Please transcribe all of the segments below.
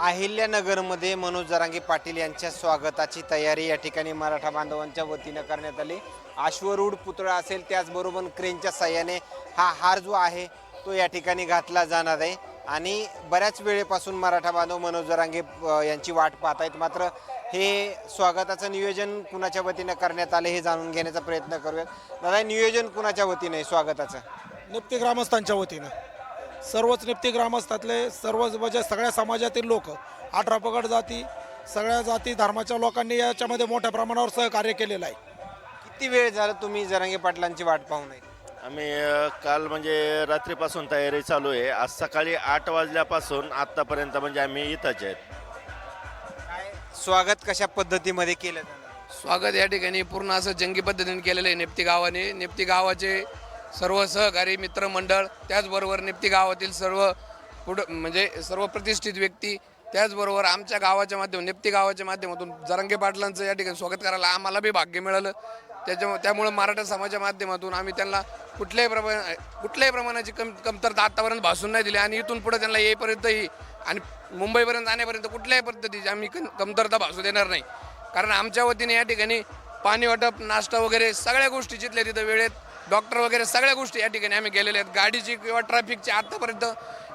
अहिल्यानगरमध्ये मनोज जरांगे पाटील यांच्या स्वागताची तयारी या ठिकाणी मराठा बांधवांच्या वतीनं करण्यात आली. अश्वरूढ पुतळा असेल त्याचबरोबर क्रेनच्या साह्याने हा हार जो आहे तो या ठिकाणी घातला जाणार आहे. आणि बऱ्याच वेळेपासून मराठा बांधव मनोज जरांगे यांची वाट पाहत आहेत मात्र हे स्वागताचं नियोजन कुणाच्या वतीनं करण्यात आले हे जाणून घेण्याचा प्रयत्न करूयात. दादा नियोजन कुणाच्या वतीनं आहे स्वागताचं? निप्ती ग्रामस्थांच्या वतीनं. सर्वच निप्ती ग्रामस्थातले सर्व म्हणजे सगळ्या समाजातील लोक अठरा पगड जाती सगळ्या जाती धर्माच्या लोकांनी याच्यामध्ये मोठ्या प्रमाणावर सहकार्य केलेलं आहे. किती वेळ झाला तुम्ही जरांगे पाटलांची वाट पाहून आहे आम्ही अ, काल म्हणजे रात्रीपासून तयारी चालू आहे. आज सकाळी आठ वाजल्यापासून आत्तापर्यंत म्हणजे आम्ही इथंच आहेत. काय स्वागत कशा पद्धतीमध्ये केलं जाणार? स्वागत या ठिकाणी पूर्ण असं जंगी पद्धतीने केलेलं आहे नेप्ती गावाने. नेप्ती गावाचे सर्व सहकारी मित्रमंडळ त्याचबरोबर निप्ती गावातील सर्व पुढं म्हणजे सर्व प्रतिष्ठित व्यक्ती त्याचबरोबर आमच्या गावाच्या माध्यमातून निप्ती गावाच्या माध्यमातून जरांगे पाटलांचं या ठिकाणी स्वागत करायला आम्हाला बी भाग्य मिळालं. त्याच्यामुळे त्यामुळं मराठा समाजाच्या माध्यमातून आम्ही त्यांना कुठल्याही प्रमाण कुठल्याही प्रमाणाची कम कमतरता आत्तापर्यंत भासून नाही दिली आणि इथून पुढे त्यांना येईपर्यंतही आणि मुंबईपर्यंत जाण्यापर्यंत कुठल्याही पद्धतीची आम्ही कम- कमतरता भासू देणार नाही. कारण आमच्या वतीने या ठिकाणी पाणी वाटप नाश्ता वगैरे सगळ्या गोष्टी जिथल्या तिथं वेळेत डॉक्टर वगैरे सगळ्या गोष्टी या ठिकाणी आम्ही गेलेल्या आहेत. गाडीची किंवा ट्रॅफिकची आत्तापर्यंत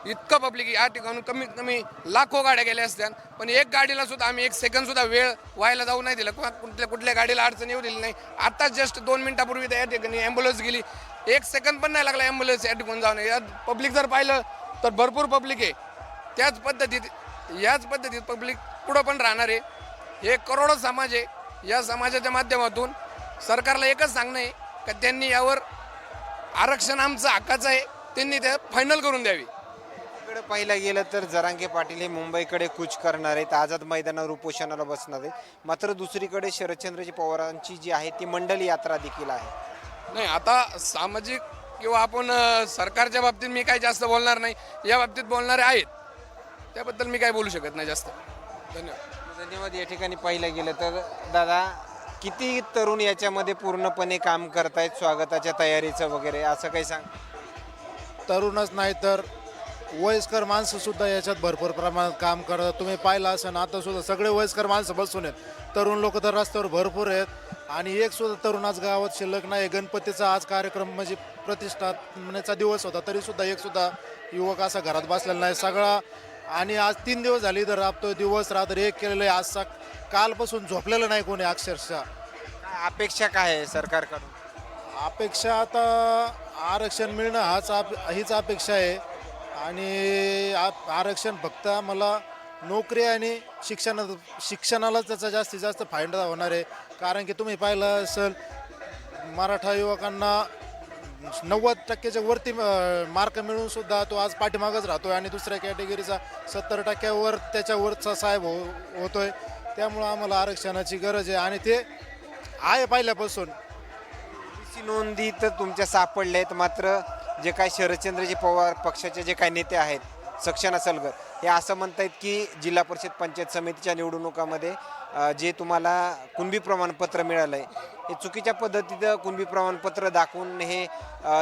इतकं पब्लिक या ठिकाणी कमीत कमी लाखो गाड्या गेल्या असत्या पण एक गाडीला सुद्धा आम्ही एक सेकंदसुद्धा वेळ व्हायला जाऊ नाही दिला. किंवा कुठल्या कुठल्या गाडीला अडचण येऊ दिली नाही. आत्ताच जस्ट दोन मिनिटापूर्वी त्या ठिकाणी ॲम्ब्युलन्स गेली. एक सेकंद पण नाही लागला ॲम्ब्युलन्स या ठिकाणी जाऊन. यात पब्लिक जर पाहिलं तर भरपूर पब्लिक आहे. त्याच पद्धतीत याच पद्धतीत पब्लिक पुढं पण राहणार आहे. हे करोडो समाज आहे. या समाजाच्या माध्यमातून सरकारला एकच सांगणं आहे. का त्यांनी यावर आरक्षण आमचं हक्काचं आहे. त्यांनी ते फायनल करून द्यावी. इकडे पाहिलं गेलं तर जरांगे पाटील हे मुंबईकडे कूच करणार आहेत. आझाद मैदानावर उपोषणाला बसणार आहेत. मात्र दुसरीकडे शरदचंद्रजी पवारांची जी आहे ती मंडल यात्रा देखील आहे. नाही आता सामाजिक किंवा आपण सरकारच्या बाबतीत मी काही जास्त बोलणार नाही. या बाबतीत बोलणारे आहेत. त्याबद्दल मी काही बोलू शकत नाही जास्त. धन्यवाद. धन्यवाद. या ठिकाणी पाहिलं गेलं तर दादा किती तरुण याच्यामध्ये पूर्णपणे काम करतायत स्वागताच्या तयारीचं वगैरे असं काही सांग. तरुणच नाही तर वयस्कर माणसंसुद्धा याच्यात भरपूर प्रमाणात काम करतात. तुम्ही पाहिलं असं आता सुद्धा सगळे वयस्कर माणसं बसून आहेत. तरुण लोक तर रस्त्यावर भरपूर आहेत. आणि एक सुद्धा तरुण आज गावात शिल्लक नाही गणपतीचा आज कार्यक्रम म्हणजे प्रतिष्ठापनेचा दिवस होता तरी सुद्धा एक सुद्धा युवक असा घरात बसलेला नाही. सगळा आणि आज तीन दिवस झाले तर राबतोय दिवस रात्र एक केलेलं आहे. आज सक कालपासून झोपलेलं नाही कोणी अक्षरशः. काय अपेक्षा काय आहे सरकारकडून? अपेक्षा आता आरक्षण मिळणं हाच आप हीच अपेक्षा आहे. आणि आरक्षण फक्त मला नोकरी आणि शिक्षणा शिक्षणालाच त्याचा जास्तीत जास्त फायदा होणार आहे. कारण की तुम्ही पाहिलं असेल मराठा युवकांना नव्वद टक्क्याच्या वरती मार्क मिळून सुद्धा तो आज पाठीमागच राहतोय आणि दुसऱ्या कॅटेगरीचा सत्तर टक्क्यावर त्याच्यावरचा साहेब हो होतोय. त्यामुळं आम्हाला आरक्षणाची गरज आहे आणि ते आहे पहिल्यापासून. ची नोंदी तर तुमच्या सापडल्या आहेत मात्र जे काय शरदचंद्रजी पवार पक्षाचे जे काही नेते आहेत सक्षना सलगर हे असं म्हणतायत की जिल्हा परिषद पंचायत समितीच्या निवडणुकामध्ये जे तुम्हाला कुणबी प्रमाणपत्र मिळालं आहे हे चुकीच्या पद्धतीचं कुणबी प्रमाणपत्र दाखवून हे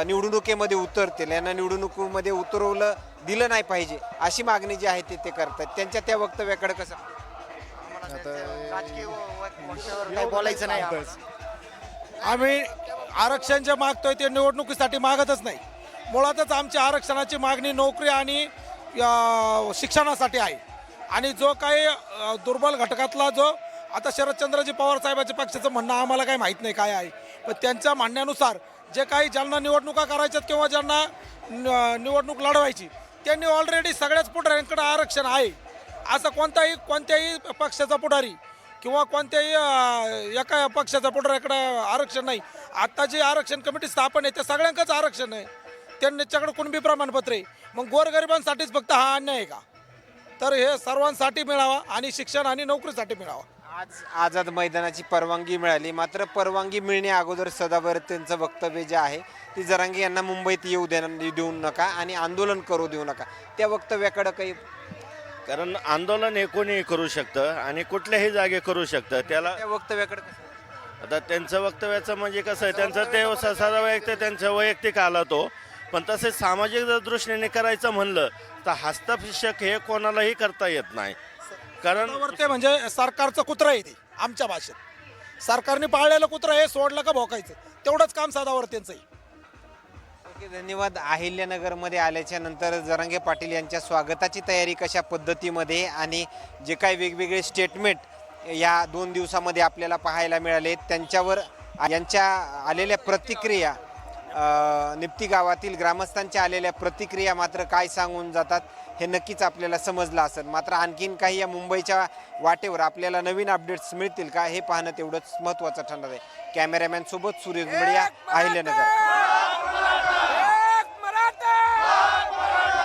निवडणुकीमध्ये उतरतील. यांना निवडणुकीमध्ये उतरवलं दिलं नाही पाहिजे अशी मागणी जी आहे ते ते करतात त्यांच्या त्या वक्तव्याकडे कसं राजकीय काही बोलायचं नाही आम्ही आरक्षण जे मागतोय ते निवडणुकीसाठी मागतच नाही. मुळातच आमची आरक्षणाची मागणी नोकरी आणि अ, शिक्षणासाठी आहे. आणि जो काही अ, दुर्बल घटकातला जो आता शरदचंद्रजी पवार साहेबाच्या पक्षाचं म्हणणं आम्हाला काही माहीत नाही काय आहे. पण त्यांच्या म्हणण्यानुसार जे काही ज्यांना निवडणुका करायच्यात किंवा ज्यांना न- निवडणूक लढवायची त्यांनी ऑलरेडी सगळ्याच पुढाऱ्यांकडे आरक्षण आहे. असा कोणताही कोणत्याही पक्षाचा पुढारी किंवा कोणत्याही एका पक्षाचा पुढाऱ्याकडे आरक्षण नाही. आता जे आरक्षण कमिटी स्थापन आहे त्या सगळ्यांकच आरक्षण आहे. त्यांच्याकडे कुणबी प्रमाणपत्र आहे? मग गोरगरिबांसाठीच फक्त हा अन्याय आहे का? तर हे सर्वांसाठी मिळावा आणि शिक्षण आणि नोकरीसाठी मिळावा. आज आझाद मैदानाची परवानगी मिळाली. मात्र परवानगी मिळण्या अगोदर सदावर त्यांचं वक्तव्य जे आहे ती जरांगी यांना मुंबईत येऊ देऊ नका आणि आंदोलन करू देऊ नका. त्या वक्तव्याकडं काही कारण आंदोलन हे कोणीही करू शकतं आणि कुठल्याही जागे करू शकतं. त्याला त्या वक्तव्याकडे कसं आता त्यांचं वक्तव्याचं म्हणजे कसं आहे त्यांचं ते स- साधा वैयक्तिक त्यांचं वैयक्तिक आला तो. पण तसे सामाजिक जर दृष्टीने करायचं म्हणलं तर हस्तक्षेप हे कोणालाही करता येत नाही. कारण ते म्हणजे सरकारचं कुत्रं आहे ते आमच्या भाषेत. सरकारने पाळलेलं कुत्रं हे सोडलं का भोकायचं. तेवढंच काम सदावर त्यांचं आहे. धन्यवाद अहिल्यानगरमध्ये आल्याच्यानंतर जरांगे पाटील यांच्या स्वागताची तयारी कशा पद्धतीमध्ये आणि जे काही वेगवेगळे स्टेटमेंट या दोन दिवसामध्ये आपल्याला पाहायला मिळाले त्यांच्यावर यांच्या आलेल्या प्रतिक्रिया निप्ती गावातील ग्रामस्थांच्या आलेल्या प्रतिक्रिया मात्र काय सांगून जातात हे नक्कीच आपल्याला समजलं असेल. मात्र आणखीन काही या मुंबईच्या वाटेवर आपल्याला नवीन अपडेट्स मिळतील का हे पाहणं तेवढंच महत्त्वाचं ठरणार आहे. कॅमेरामॅनसोबत सूर्य गुंबडिया अहिल्यानगर.